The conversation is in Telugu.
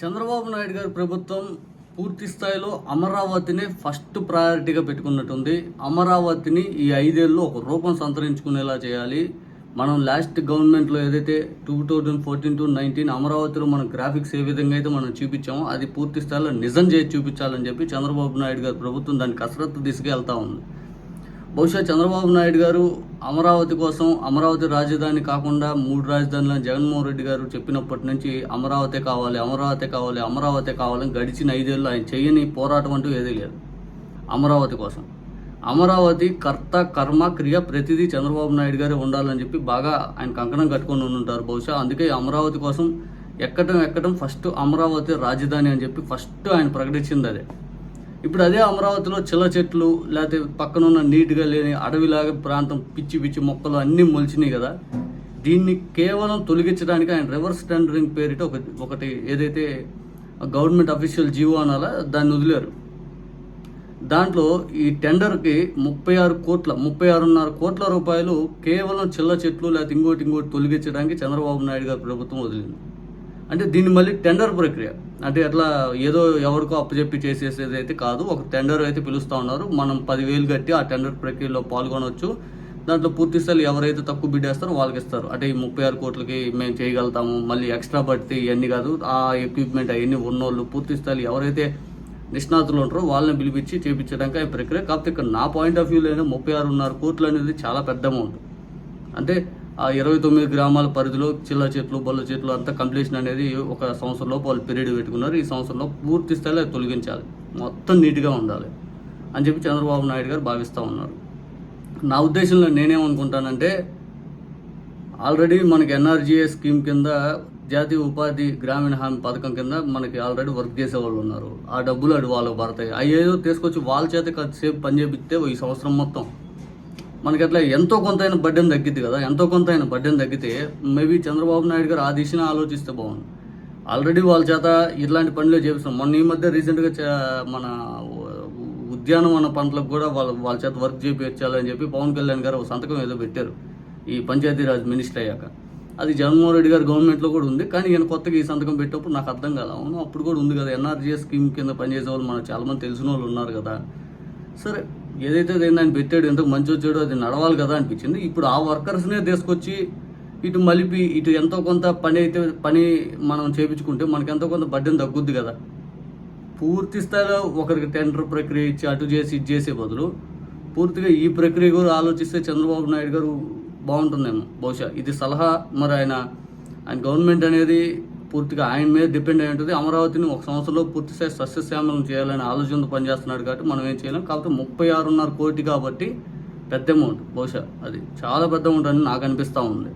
చంద్రబాబు నాయుడు గారి ప్రభుత్వం పూర్తి స్థాయిలో అమరావతిని ఫస్ట్ ప్రయారిటీగా పెట్టుకున్నట్టుంది. అమరావతిని ఈ ఐదేళ్ళు ఒక రూపం సంతరించుకునేలా చేయాలి. మనం లాస్ట్ గవర్నమెంట్లో ఏదైతే two thousand fourteen to nineteen అమరావతిలో మనం గ్రాఫిక్స్ ఏ విధంగా అయితే మనం చూపించామో అది పూర్తి స్థాయిలో నిజం చేసి చూపించాలని చెప్పి చంద్రబాబు నాయుడు గారి ప్రభుత్వం దాని కసరత్తు దిశగా వెళ్తా ఉంది. బహుశా చంద్రబాబు నాయుడు గారు అమరావతి కోసం అమరావతి రాజధాని కాకుండా మూడు రాజధానులను జగన్మోహన్ రెడ్డి గారు చెప్పినప్పటి నుంచి అమరావతి కావాలి అమరావతి కావాలి అమరావతి కావాలని గడిచిన ఐదేళ్ళు ఆయన చేయని పోరాటం అంటూ ఏదీ లేదు. అమరావతి కోసం. అమరావతి కర్త కర్మ క్రియ ప్రతిదీ చంద్రబాబు నాయుడు గారే ఉండాలని చెప్పి బాగా ఆయన కంకణం కట్టుకొని ఉంటారు బహుశా. అందుకే అమరావతి కోసం ఎక్కడం ఎక్కడం ఫస్ట్ అమరావతి రాజధాని అని చెప్పి ఫస్ట్ ఆయన ప్రకటించింది అదే. ఇప్పుడు అదే అమరావతిలో చిల్ల చెట్లు లేకపోతే పక్కన ఉన్న నీట్గా లేని అడవిలాగా ప్రాంతం పిచ్చి పిచ్చి మొక్కలు అన్నీ మొలిచినాయి కదా. దీన్ని కేవలం తొలగించడానికి ఆయన రివర్స్ టెండరింగ్ పేరిట ఒక ఒకటి ఏదైతే గవర్నమెంట్ అఫీషియల్ జీవో అనాలా దాన్ని వదిలేరు. దాంట్లో ఈ టెండర్కి ముప్పై ఆరు కోట్ల ముప్పై ఆరున్నర కోట్ల రూపాయలు కేవలం చిల్ల చెట్లు లేకపోతే ఇంకోటి ఇంకోటి తొలగించడానికి చంద్రబాబు నాయుడు గారి ప్రభుత్వం వదిలింది. అంటే దీన్ని మళ్ళీ టెండర్ ప్రక్రియ. అంటే అట్లా ఏదో ఎవరికో అప్పచెప్పి చేసేసేది అయితే కాదు ఒక టెండర్ అయితే పిలుస్తూ ఉన్నారు. మనం పదివేలు కట్టి ఆ టెండర్ ప్రక్రియలో పాల్గొనవచ్చు దాంట్లో పూర్తి స్థాయి ఎవరైతే తక్కువ బిడ్ వేస్తారో వాళ్ళకి ఇస్తారు. అంటే ఈ ముప్పై ఆరు కోట్లకి మేము చేయగలుగుతాము మళ్ళీ ఎక్స్ట్రా పడితే ఇవన్నీ కాదు. ఆ ఎక్విప్మెంట్ అవన్నీ ఉన్నోళ్ళు పూర్తి స్థాయి ఎవరైతే నిష్ణాతులు ఉంటారో వాళ్ళని పిలిపించి చేయించడానికి ఆ ప్రక్రియ. కాకపోతే ఇక్కడ నా పాయింట్ ఆఫ్ వ్యూలో అయినా ముప్పై ఆరున్నర కోట్లు అనేది చాలా పెద్ద అమౌంట్ అంటే ఆ ఇరవై తొమ్మిది గ్రామాల పరిధిలో చిల్ల చెట్లు బొల్ల చెట్లు అంతా కంప్లీషన్ అనేది ఒక సంవత్సరంలో వాళ్ళు పీరియడ్ పెట్టుకున్నారు. ఈ సంవత్సరంలో పూర్తి స్థాయిలో తొలగించాలి. మొత్తం నీట్గా ఉండాలి అని చెప్పి చంద్రబాబు నాయుడు గారు భావిస్తూ ఉన్నారు. నా ఉద్దేశంలో నేనేమనుకుంటానంటే ఆల్రెడీ మనకి ఎన్ఆర్జీఏ స్కీమ్ కింద జాతీయ ఉపాధి గ్రామీణ హామీ పథకం కింద మనకి ఆల్రెడీ వర్క్ చేసే వాళ్ళు ఉన్నారు. ఆ డబ్బులు అటు వాళ్ళకి పడతాయి. అయ్యేదో తీసుకొచ్చి వాళ్ళ చేత సేపు పని చేపిస్తే ఈ సంవత్సరం మొత్తం మనకి అట్లా ఎంతో కొంత అయిన బడ్డెన్ తగ్గిద్ది కదా. ఎంతో కొంత అయిన బడ్డెన్ తగ్గితే మేబీ చంద్రబాబు నాయుడు గారు ఆ దిశను ఆలోచిస్తే బాగుంది ఆల్రెడీ వాళ్ళ చేత ఇట్లాంటి పనులే చేపిస్తాం. మొన్న ఈ మధ్య రీసెంట్గా చే- మన ఉద్యానవన పంటలకు కూడా వాళ్ళ వాళ్ళ చేత వర్క్ చేయించాలని చెప్పి పవన్ కళ్యాణ్ గారు ఒక సంతకం ఏదో పెట్టారు. ఈ పంచాయతీరాజ్ మినిస్టర్ అయ్యాక. అది జగన్మోహన్ రెడ్డి గారు గవర్నమెంట్లో కూడా ఉంది. కానీ ఈయన కొత్తగా ఈ సంతకం పెట్టినప్పుడు నాకు అర్థం కాదు అవును అప్పుడు కూడా ఉంది కదా. ఎన్ఆర్జీఎస్ స్కీమ్ కింద పనిచేసే వాళ్ళు మనకు చాలామంది తెలిసిన వాళ్ళు ఉన్నారు కదా. సరే ఏదైతే అదేందో పెట్టాడు ఎందుకు మంచి వచ్చాడో అది నడవాలి కదా అనిపించింది. ఇప్పుడు ఆ వర్కర్స్నే తీసుకొచ్చి ఇటు మలిపి ఇటు ఎంతో కొంత పని అయితే పని మనం చేపించుకుంటే మనకి ఎంతో కొంత బడ్డెని తగ్గుద్ది కదా. పూర్తి స్థాయిలో ఒకరికి టెండర్ ప్రక్రియ ఇచ్చి అటు చేసి ఇది చేసే బదులు పూర్తిగా ఈ ప్రక్రియ కూడా ఆలోచిస్తే చంద్రబాబు నాయుడు గారు బాగుంటుందేమో. బహుశా ఇది సలహా మరి ఆయన ఆయన గవర్నమెంట్ అనేది పూర్తిగా ఆయన మీద డిపెండ్ అయి ఉంటుంది. అమరావతిని ఒక సంవత్సరంలో పూర్తి స్థాయి సస్యశ్యామలం చేయాలనే ఆలోచనతో పనిచేస్తున్నాడు కాబట్టి మనం ఏం చేయలేం. కాకపోతే ముప్పై ఆరున్నర కోటి కాబట్టి పెద్ద అమౌంట్ బహుశా అది చాలా పెద్ద అమౌంట్ అని నాకు అనిపిస్తూ ఉంది.